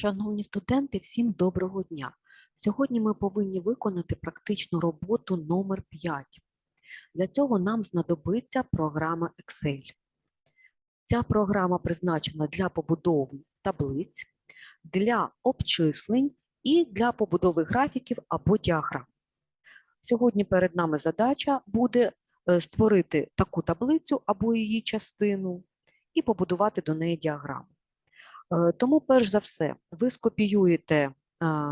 Шановні студенти, всім доброго дня! Сьогодні ми повинні виконати практичну роботу номер 5. Для цього нам знадобиться програма Excel. Ця програма призначена для побудови таблиць, для обчислень і для побудови графіків або діаграм. Сьогодні перед нами задача буде е, створити таку таблицю або її частину і побудувати до неї діаграму. Е, Тому, перш за все, ви скопіюєте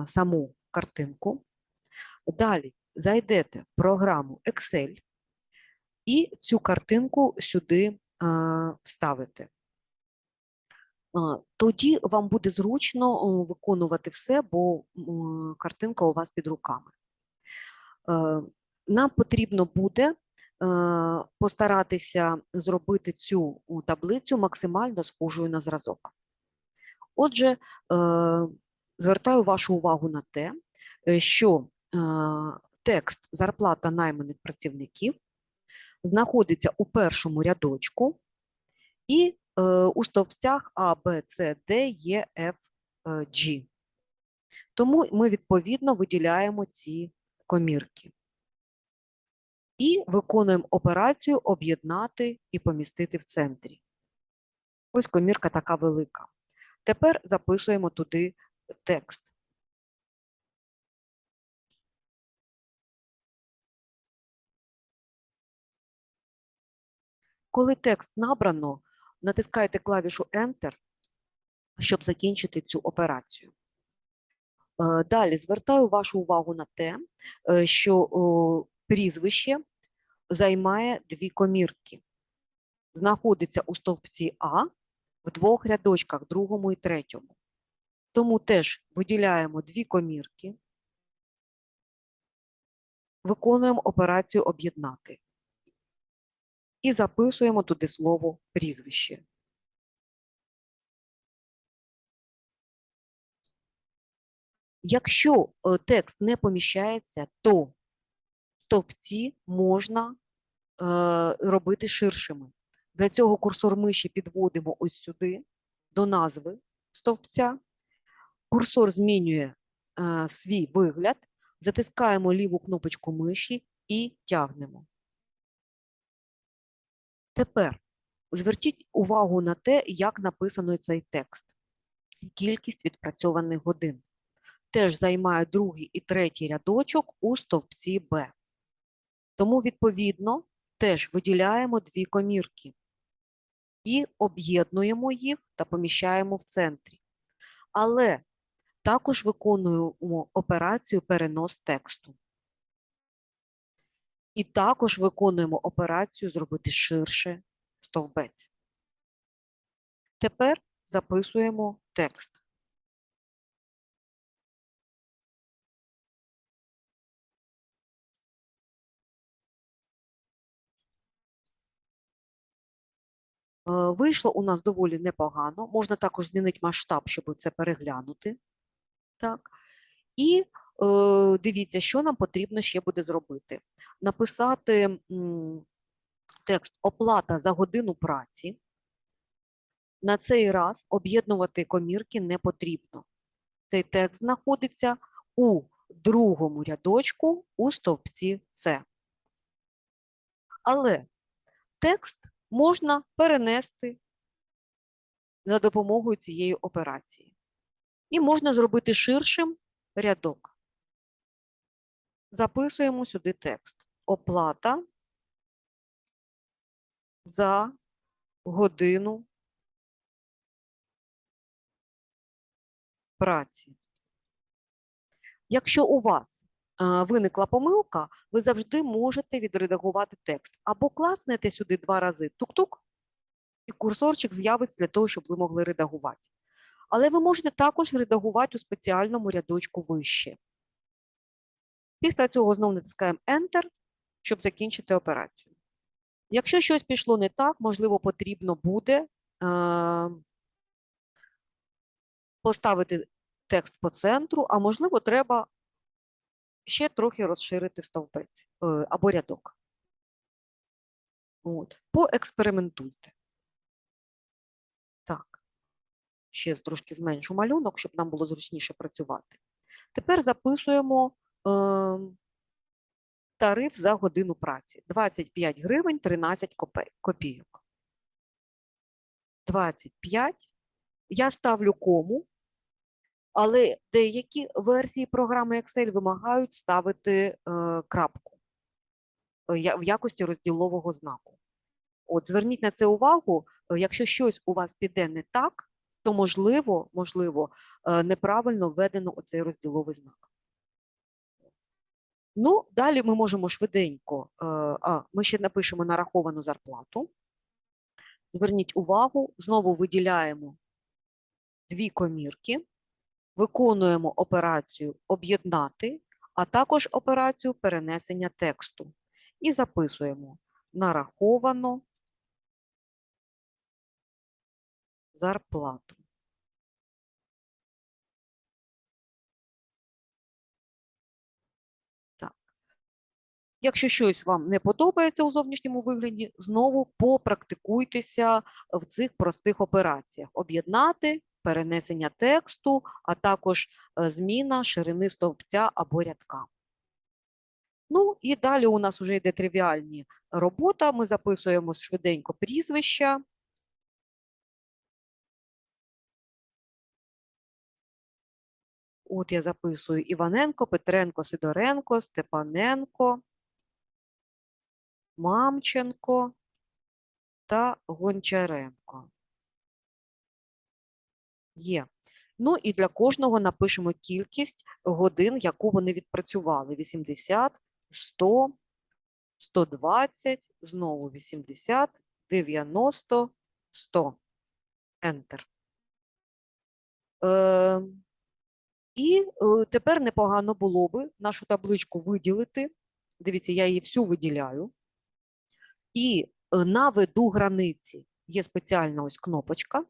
саму картинку, далі зайдете в програму Excel і цю картинку сюди вставите. Тоді вам буде зручно виконувати все, бо картинка у вас під руками. Е, Нам потрібно буде е, постаратися зробити цю таблицю максимально схожою на зразок. Отже, е, звертаю вашу увагу на те, е, що е, текст зарплата найманих працівників знаходиться у першому рядочку і у стовпцях А, Б, С, Д, Е, Ф, G. Тому ми відповідно виділяємо ці комірки. І виконуємо операцію об'єднати і помістити в центрі. Ось комірка така велика. Тепер записуємо туди текст. Коли текст набрано, натискаєте клавішу Enter, щоб закінчити цю операцію. Е, Далі звертаю вашу увагу на те, е, що прізвище займає дві комірки. Знаходиться у стовпці А в двох рядочках, другому і третьому. Тому теж виділяємо дві комірки, виконуємо операцію об'єднати і записуємо туди слово прізвище. Якщо е, текст не поміщається, то стовпці можна е, робити ширшими. Для цього курсор миші підводимо ось сюди, до назви стовпця. Курсор змінює е, свій вигляд, затискаємо ліву кнопочку миші і тягнемо. Тепер зверніть увагу на те, як написано цей текст. Кількість відпрацьованих годин. Теж займає другий і третій рядочок у стовпці Б. Тому, відповідно, теж виділяємо дві комірки і об'єднуємо їх та поміщаємо в центрі. Але також виконуємо операцію перенос тексту. І також виконуємо операцію зробити ширше стовбець. Тепер записуємо текст. Вийшло у нас доволі непогано. Можна також змінити масштаб, щоб це переглянути. Так. І е, дивіться, що нам потрібно ще буде зробити. Написати м, текст оплата за годину праці. На цей раз об'єднувати комірки не потрібно. Цей текст знаходиться у другому рядочку у стовпці С. Але текст можна перенести за допомогою цієї операції. І можна зробити ширшим рядок. Записуємо сюди текст. Оплата за годину праці. Якщо у вас виникла помилка, ви завжди можете відредагувати текст. Або класнете сюди два рази тук-тук, і курсорчик з'явиться для того, щоб ви могли редагувати. Але ви можете також редагувати у спеціальному рядочку вище. Після цього знову натискаємо Enter, щоб закінчити операцію. Якщо щось пішло не так, можливо, потрібно буде е, поставити текст по центру, а можливо, треба ще трохи розширити стовпець е, або рядок. От. Поекспериментуйте. Так. ще трошки зменшу малюнок, щоб нам було зручніше працювати. Тепер записуємо е, тариф за годину праці. 25 гривень 13 копійок. 25. Я ставлю кому, але деякі версії програми Excel вимагають ставити е, крапку е, в якості розділового знаку. От, зверніть на це увагу, е, якщо щось у вас піде не так, то можливо, можливо, неправильно введено оцей розділовий знак. Ну, далі ми можемо швиденько, а, ми ще напишемо нараховану зарплату. Зверніть увагу, знову виділяємо дві комірки, виконуємо операцію об'єднати, а також операцію перенесення тексту. І записуємо нараховано зарплату. Якщо щось вам не подобається у зовнішньому вигляді, знову попрактикуйтеся в цих простих операціях: об'єднати, перенесення тексту, а також е, зміна ширини стовпця або рядка. Ну і далі у нас вже йде тривіальні робота. Ми записуємо швиденько прізвища. От я записую Іваненко, Петренко, Сидоренко, Степаненко, Мамченко та Гончаренко. Є. Ну і для кожного напишемо кількість годин, яку вони відпрацювали. 80, 100, 120, знову 80, 90, 100. Enter. Е, і е, тепер непогано було би нашу табличку виділити. Дивіться, я її всю виділяю. І е, на виду границі є спеціальна ось кнопочка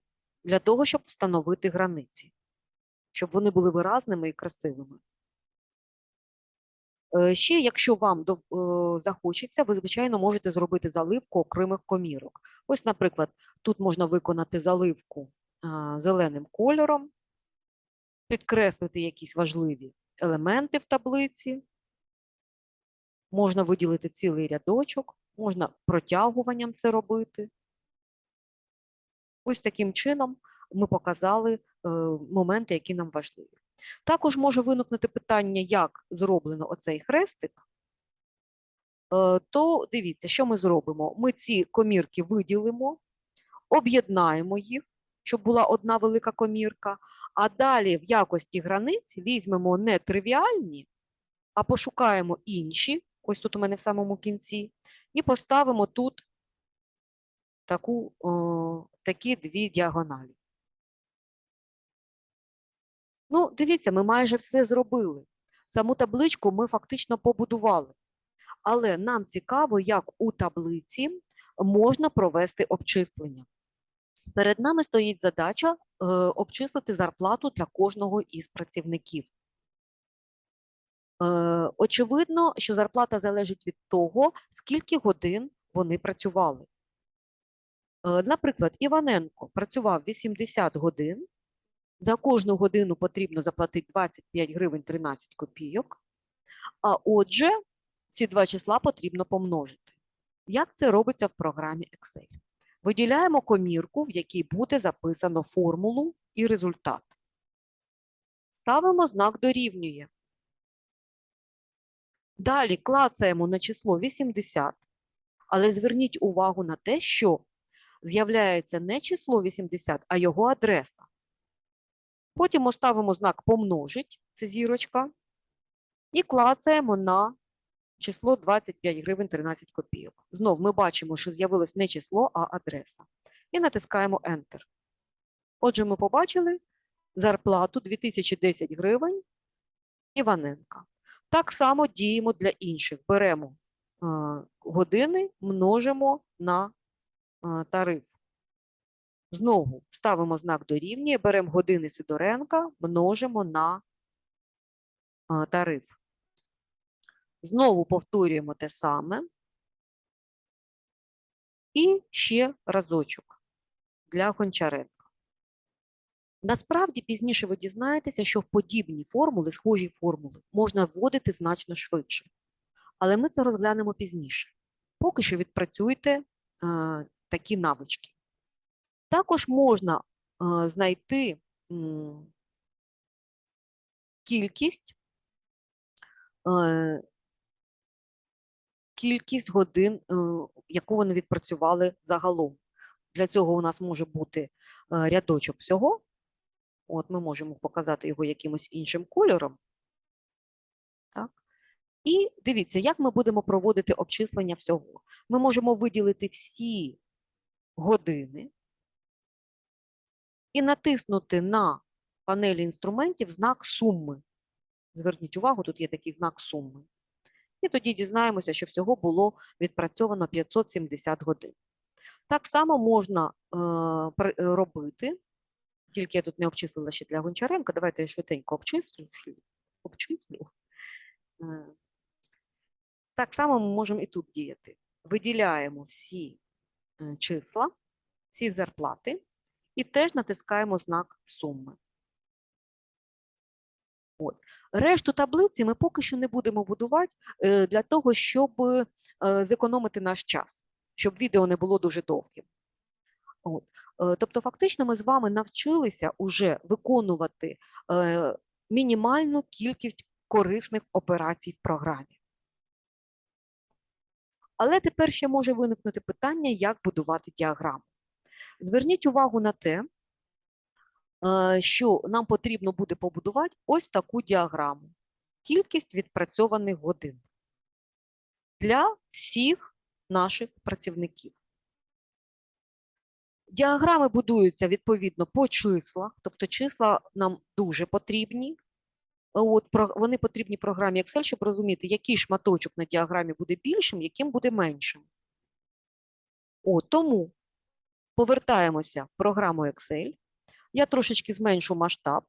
для того, щоб встановити границі, щоб вони були виразними і красивими. Е, Ще, якщо вам е, захочеться, ви, звичайно, можете зробити заливку окремих комірок. Ось, наприклад, тут можна виконати заливку зеленим кольором, підкреслити якісь важливі елементи в таблиці, можна виділити цілий рядочок, можна протягуванням це робити. Ось таким чином ми показали е, моменти, які нам важливі. Також може виникнути питання, як зроблено оцей хрестик. Е, То дивіться, що ми зробимо. Ми ці комірки виділимо, об'єднаємо їх, щоб була одна велика комірка, а далі в якості границь візьмемо не тривіальні, а пошукаємо інші, ось тут у мене в самому кінці, і поставимо тут таку, о, такі дві діагоналі. Ну, дивіться, ми майже все зробили. Саму табличку ми фактично побудували. Але нам цікаво, як у таблиці можна провести обчислення. Перед нами стоїть задача е, обчислити зарплату для кожного із працівників. Е, очевидно, що зарплата залежить від того, скільки годин вони працювали. Е, наприклад, Іваненко працював 80 годин, за кожну годину потрібно заплатити 25 гривень 13 копійок, а отже, ці два числа потрібно помножити. Як це робиться в програмі Excel? Виділяємо комірку, в якій буде записано формулу і результат. Ставимо знак дорівнює. Далі клацаємо на число 80, але зверніть увагу на те, що з'являється не число 80, а його адреса. Потім оставимо знак помножить, це зірочка, і клацаємо на число 25 гривень 13 копійок. Знов ми бачимо, що з'явилось не число, а адреса. І натискаємо Enter. Отже, ми побачили зарплату 2010 гривень Іваненка. Так само діємо для інших. Беремо е, години, множимо на тариф. Знову ставимо знак дорівнює, беремо години Сидоренка, множимо на тариф. Знову повторюємо те саме. І ще разочок для Гончаренка. Насправді пізніше ви дізнаєтеся, що подібні формули, схожі формули, можна вводити значно швидше. Але ми це розглянемо пізніше. Поки що відпрацюйте такі навички. Також можна е, знайти кількість, е, кількість годин, е, яку вони відпрацювали загалом. Для цього у нас може бути рядочок всього. От ми можемо показати його якимось іншим кольором. Так. І дивіться, як ми будемо проводити обчислення всього. Ми можемо виділити всі години і натиснути на панелі інструментів знак суми. Зверніть увагу, тут є такий знак суми. І тоді дізнаємося, що всього було відпрацьовано 570 годин. Так само можна е, робити, тільки я тут не обчислила ще для Гончаренка. Давайте я швиденько обчислю. обчислю. Е, Так само ми можемо і тут діяти. Виділяємо всі числа, всі зарплати і теж натискаємо знак суми. От. Решту таблиці ми поки що не будемо будувати е, для того, щоб е, зекономити наш час, щоб відео не було дуже довгим. От. Е, Тобто, фактично, ми з вами навчилися уже виконувати мінімальну кількість корисних операцій в програмі. Але тепер ще може виникнути питання, як будувати діаграму. Зверніть увагу на те, е, що нам потрібно буде побудувати ось таку діаграму. Кількість відпрацьованих годин для всіх наших працівників. Діаграми будуються відповідно по числах, тобто числа нам дуже потрібні. От, про- вони потрібні програмі Excel, щоб розуміти, який шматочок на діаграмі буде більшим, яким буде меншим. От, тому повертаємося в програму Excel. Я трошечки зменшу масштаб.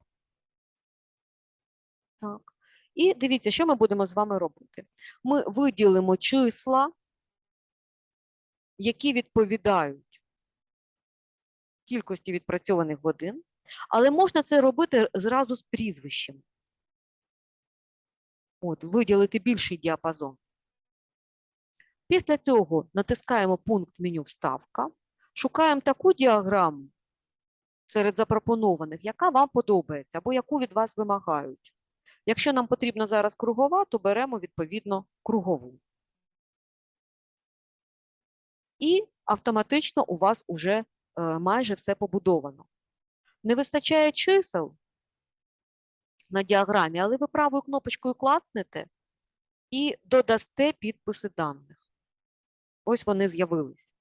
Так. І дивіться, що ми будемо з вами робити. Ми виділимо числа, які відповідають кількості відпрацьованих годин, але можна це робити зразу з прізвищем. От, виділити більший діапазон. Після цього натискаємо пункт меню Вставка, шукаємо таку діаграму серед запропонованих, яка вам подобається або яку від вас вимагають. Якщо нам потрібна зараз кругова, то беремо відповідно кругову. І автоматично у вас уже е, майже все побудовано. Не вистачає чисел на діаграмі, але ви правою кнопочкою клацнете і додасте підписи даних. Ось вони з'явились.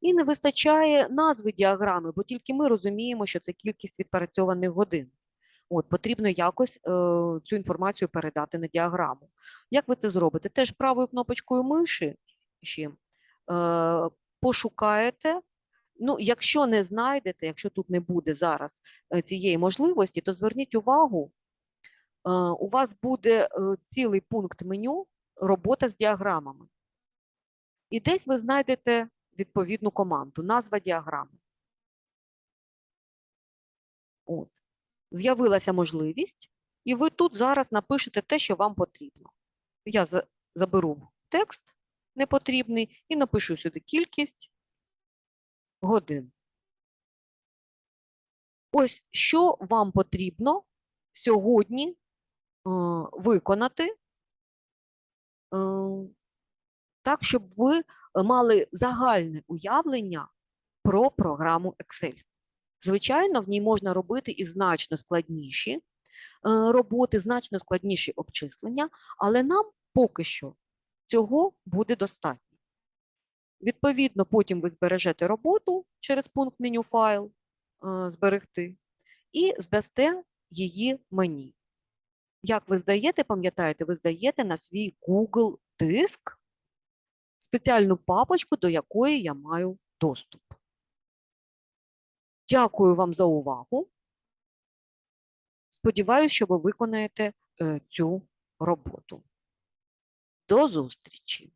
І не вистачає назви діаграми, бо тільки ми розуміємо, що це кількість відпрацьованих годин. От, потрібно якось е, цю інформацію передати на діаграму. Як ви це зробите? Теж правою кнопочкою миші ще, е, пошукаєте. Ну, якщо не знайдете, якщо тут не буде зараз е, цієї можливості, то зверніть увагу, у вас буде е, цілий пункт меню робота з діаграмами. І десь ви знайдете відповідну команду, назва діаграми. От. З'явилася можливість, і ви тут зараз напишете те, що вам потрібно. Я заберу текст непотрібний і напишу сюди кількість годин. Ось що вам потрібно сьогодні е, виконати, е, так, щоб ви мали загальне уявлення про програму Excel. Звичайно, в ній можна робити і значно складніші е, роботи, значно складніші обчислення, але нам поки що цього буде достатньо. Відповідно, потім ви збережете роботу через пункт меню файл е, зберегти і здасте її мені. Як ви здаєте, пам'ятаєте, ви здаєте на свій Google диск спеціальну папочку, до якої я маю доступ. Дякую вам за увагу. Сподіваюся, що ви виконаєте е, цю роботу. До зустрічі!